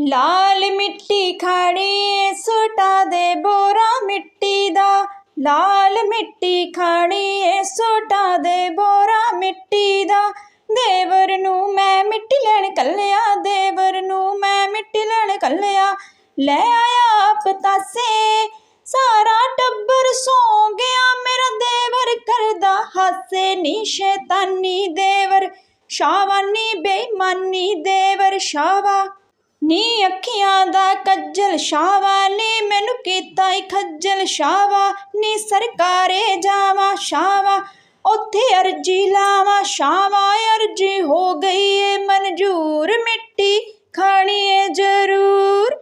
ਲਾਲ ਮਿੱਟੀ ਖਾਣੀ ਏ, ਸੋਟਾ ਦੇ ਬੋਰਾ ਮਿੱਟੀ ਦਾ। ਲਾਲ ਮਿੱਟੀ ਖਾਣੀ ਏ, ਸੋਟਾ ਦੇ ਬੋਰਾ ਮਿੱਟੀ ਦਾ। ਦੇਵਰ ਨੂੰ ਮੈਂ ਮਿੱਟੀ ਲੈਣ ਕੱਲਿਆ, ਦੇਵਰ ਨੂੰ ਮੈਂ ਮਿੱਟੀ ਲੈਣ ਕੱਲਿਆ। ਲੈ ਆਇਆ ਪਤਾਸੇ ਸਾਰਾ ਟੱਬਰ ਸੌ ਗਿਆ। ਮੇਰਾ ਦੇਵਰ ਕਰਦਾ ਹਾਸੇ ਨੀ ਸ਼ੈਤਾਨੀ ਦੇਵਰ। ਸ਼ਾਵਾਨੀ ਬੇਈਮਾਨੀ ਦੇਵਰ, ਸ਼ਾਵਾ ਨੀ ਅੱਖੀਆਂ ਦਾ ਕੱਜਲ ਸ਼ਾਵਾ ਨੀ ਮੈਨੂੰ ਕੀਤਾ ਈ ਖੱਜਲ ਸ਼ਾਵਾ ਨੀ ਸਰਕਾਰੇ ਜਾਵਾ ਸ਼ਾਵਾ ਉੱਥੇ ਅਰਜੀ ਲਾਵਾ ਸ਼ਾਵਾ ਅਰਜੀ ਹੋ ਗਈ ਏ ਮਨਜੂਰ, ਮਿੱਟੀ ਖਾਣੀ ਏ ਜ਼ਰੂਰ।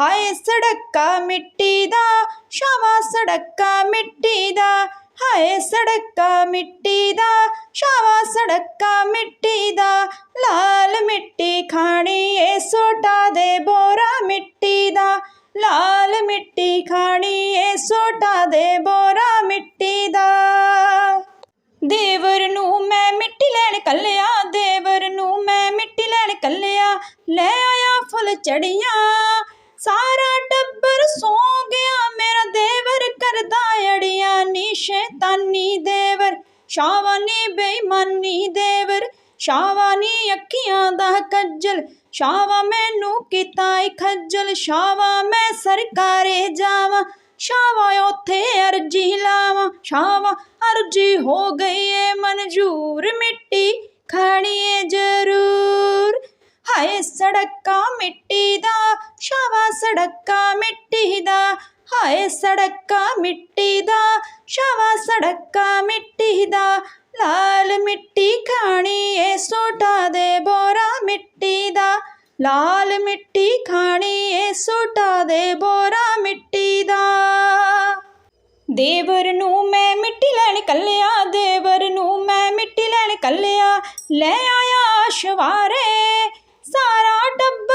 ਹਾਏ ਸੜਕਾ ਮਿੱਟੀ ਦਾ ਸ਼ਾਵਾ ਸੜਕਾ ਮਿੱਟੀ ਦਾ, ਹਾਏ ਸੜਕਾ ਮਿੱਟੀ ਦਾ ਸ਼ਾਵਾ ਸੜਕਾ ਮਿੱਟੀ ਦਾ, ਲਾਲ ਮਿੱਟੀ ਖਾਣੀ ਚੜੀਆਂ, ਸਾਰਾ ਟੱਬਰ ਸੌ ਗਿਆ, ਮੇਰਾ ਦੇਵਰ ਕਰਦਾ ਅੜੀਆਂ ਨੀ ਸ਼ੈਤਾਨੀ ਦੇਵਰ। ਸ਼ਾਵਾਨੀ ਬੇਈਮਾਨੀ ਦੇਵਰ ਸ਼ਾਵਾਨੀ ਅੱਖੀਆਂ ਦਾ ਕੱਜਲ ਸ਼ਾਵਾ ਮੈਨੂੰ ਕੀਤਾ ਈ ਖੱਜਲ ਸ਼ਾਵਾ ਮੈਂ ਸਰਕਾਰੇ ਜਾਵਾਂ। ਸ਼ਾਵਾ ਉੱਥੇ ਅਰਜੀ ਲਾਵਾਂ ਸ਼ਾਵਾ ਅਰਜੀ ਹੋ ਗਈ ਏ ਮਨਜੂਰ ਮਿੱਟੀ ਖਾਣੀ ਏ ਹਾਏ ਸੜਕਾਂ ਮਿੱਟੀ ਦਾ ਸ਼ਾਵਾ ਸੜਕਾਂ ਮਿੱਟੀ ਦਾ। ਹਾਏ ਸੜਕਾਂ ਮਿੱਟੀ ਦਾ ਸ਼ਾਵਾ ਸੜਕਾਂ ਮਿੱਟੀ ਦਾ। ਲਾਲ ਮਿੱਟੀ ਖਾਣੀ ਏ ਸੋਟਾ ਦੇ ਬੋਰਾ ਮਿੱਟੀ ਦਾ। ਲਾਲ ਮਿੱਟੀ ਖਾਣੀ ਏ ਸੋਟਾ ਦੇ ਬੋਰਾ ਮਿੱਟੀ ਦਾ। ਦੇਵਰ ਨੂੰ ਮੈਂ ਮਿੱਟੀ ਲੈਣ ਕੱਲਿਆ, ਦੇਵਰ ਨੂੰ ਮੈਂ ਮਿੱਟੀ ਲੈਣ ਕੱਲਿਆ। ਲੈ ਆਇਆ ਸ਼ਵਾਰੇ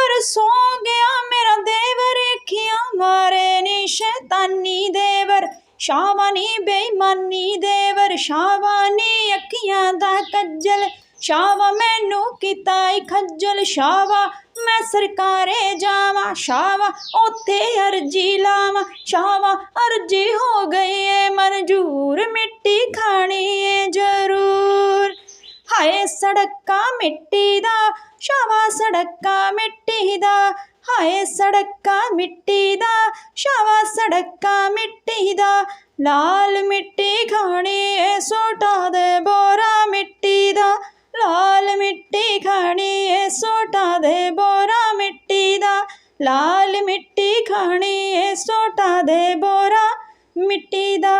ਟੱਬਰ ਸੌ ਗਿਆ ਮੇਰਾ ਦੇਵਰ ਅੱਖੀਆਂ ਮਾਰੇ ਨੀ ਸ਼ੈਤਾਨੀ ਦੇਵਰ। ਸ਼ਾਵਾਨੀ ਬੇਈਮਾਨੀ ਦੇਵਰ, ਸ਼ਾਵਾਨੀ ਅੱਖੀਆਂ ਦਾ ਕੱਜਲ। ਸ਼ਾਵਾ ਮੈਨੂੰ ਕੀਤਾ ਈ ਖੱਜਲ, ਸ਼ਾਵਾ ਮੈਂ ਸਰਕਾਰੇ ਜਾਵਾਂ, ਸ਼ਾਵਾ ਉੱਥੇ ਅਰਜੀ ਲਾਵਾਂ, ਸ਼ਾਵਾ ਅਰਜੀ ਹੋ ਗਈ ਏ ਮਨਜੂਰ, ਮਿੱਟੀ ਖਾਣੀ ਏ ਜ਼ਰੂਰ। ਹਾਏ ਸੜਕਾਂ ਮਿੱਟੀ ਦਾ ਸ਼ਾਵਾ ਸੜਕਾਂ ਮਿੱਟੀ ਦਾ, ਹਾਏ ਸੜਕਾਂ ਮਿੱਟੀ ਦਾ, ਸ਼ਾਵਾ ਸੜਕਾਂ ਮਿੱਟੀ ਦਾ, ਲਾਲ ਮਿੱਟੀ ਖਾਣੀ ਏ ਸੋਟਾ ਦੇ ਬੋਰਾ ਮਿੱਟੀ ਦਾ, ਲਾਲ ਮਿੱਟੀ ਖਾਣੀ ਏ ਸੋਟਾ ਦੇ ਬੋਰਾ ਮਿੱਟੀ ਦਾ, ਲਾਲ ਮਿੱਟੀ ਖਾਣੀ ਏ ਸੋਟਾ ਦੇ ਬੋਰਾ ਮਿੱਟੀ ਦਾ।